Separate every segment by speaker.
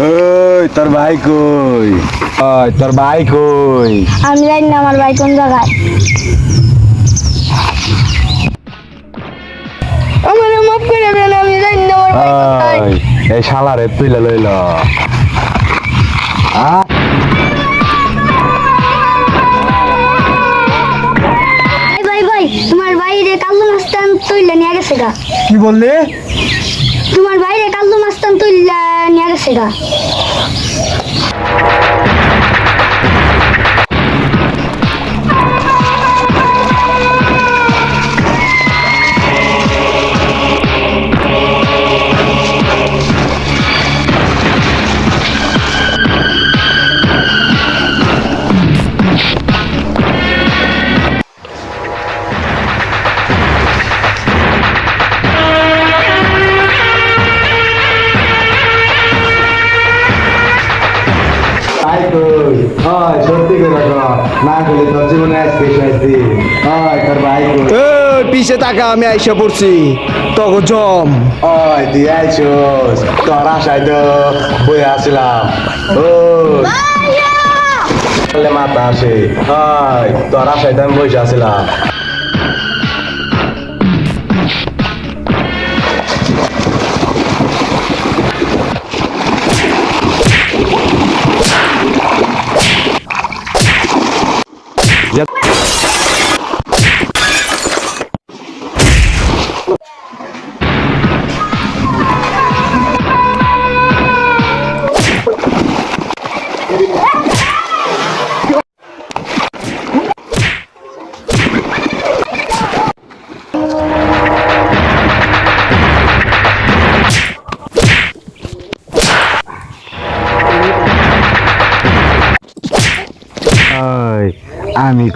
Speaker 1: ওই তোর ভাই কই? ওই তোর ভাই কই?
Speaker 2: আমি জানি না আমার ভাই কোন জায়গায়। আমার মাফ করে দেন আমি জানি না আমার ভাই কোথায়
Speaker 1: তুইলে লইল। আ?
Speaker 2: ভাই তোমার বাইরে কাল্লু মাস্তান তুইলে নিয়ে গেছে গা।
Speaker 1: কি বললি?
Speaker 2: তোমার বাইরে কাল্লু মাস্তান তুই নিয়ে গেছে গা।
Speaker 1: ওই সত্যি করে না বলে তোর জীবনে আজকে শেষ দিন তোর ভাই
Speaker 3: পিছে তাকা আমি আইসা পড়ছি। তখন জম।
Speaker 1: ওই তুই আইছস। তোর আশায় তো বই আসলাম। ও। মাথা আসে। হয় তোর আশায় তো আমি বসে আসছিলাম আমি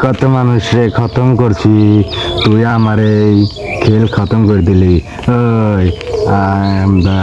Speaker 1: কত মানুষ রে খতম করছি। তুই আমার এই খেল খতম করে দিলি। ওই, আমরা